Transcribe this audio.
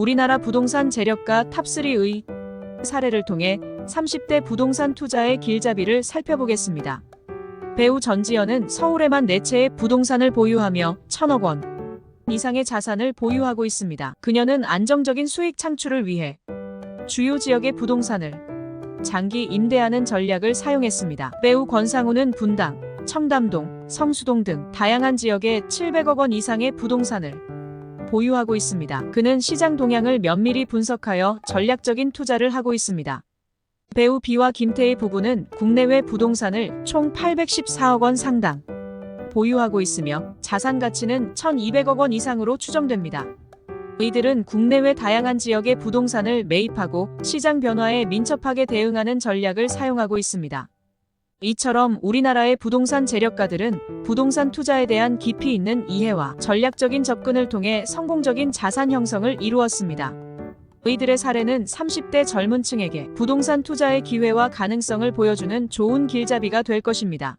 우리나라 부동산 재력가 탑3의 사례를 통해 30대 부동산 투자의 길잡이를 살펴보겠습니다. 배우 전지현은 서울에만 4채의 부동산을 보유하며 1천억 원 이상의 자산을 보유하고 있습니다. 그녀는 안정적인 수익 창출을 위해 주요 지역의 부동산을 장기 임대하는 전략을 사용했습니다. 배우 권상우는 분당, 청담동, 성수동 등 다양한 지역에 700억 원 이상의 부동산을 보유하고 있습니다. 그는 시장 동향을 면밀히 분석하여 전략적인 투자를 하고 있습니다. 배우 비와 김태희 부부는 국내외 부동산을 총 814억 원 상당 보유하고 있으며 자산 가치는 1,200억 원 이상으로 추정됩니다. 이들은 국내외 다양한 지역의 부동산을 매입하고 시장 변화에 민첩하게 대응하는 전략을 사용하고 있습니다. 이처럼 우리나라의 부동산 재력가들은 부동산 투자에 대한 깊이 있는 이해와 전략적인 접근을 통해 성공적인 자산 형성을 이루었습니다. 이들의 사례는 30대 젊은 층에게 부동산 투자의 기회와 가능성을 보여주는 좋은 길잡이가 될 것입니다.